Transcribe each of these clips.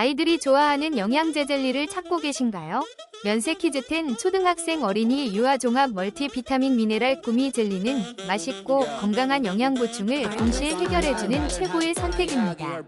아이들이 좋아하는 영양제 젤리를 찾고 계신가요? 면세키즈10 초등학생 어린이 유아종합 멀티비타민 미네랄 구미 젤리는 맛있고 건강한 영양 보충을 동시에 해결해주는 최고의 선택입니다.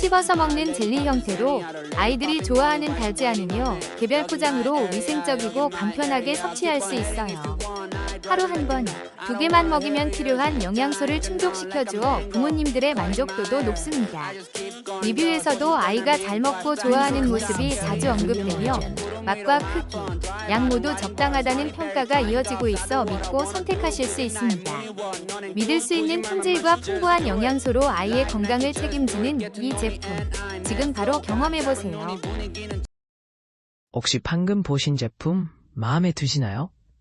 씹어서 먹는 젤리 형태로 아이들이 좋아하는 달지 않으며 개별 포장으로 위생적이고 간편하게 섭취할 수 있어요. 하루 한 번, 두 개만 먹이면 필요한 영양소를 충족시켜 주어 부모님들의 만족도도 높습니다. 리뷰에서도 아이가 잘 먹고 좋아하는 모습이 자주 언급되며 맛과 크기, 양 모두 적당하다는 평가가 이어지고 있어 믿고 선택하실 수 있습니다. 믿을 수 있는 품질과 풍부한 영양소로 아이의 건강을 책임지는 이 제품. 지금 바로 경험해보세요. 혹시 방금 보신 제품 마음에 드시나요?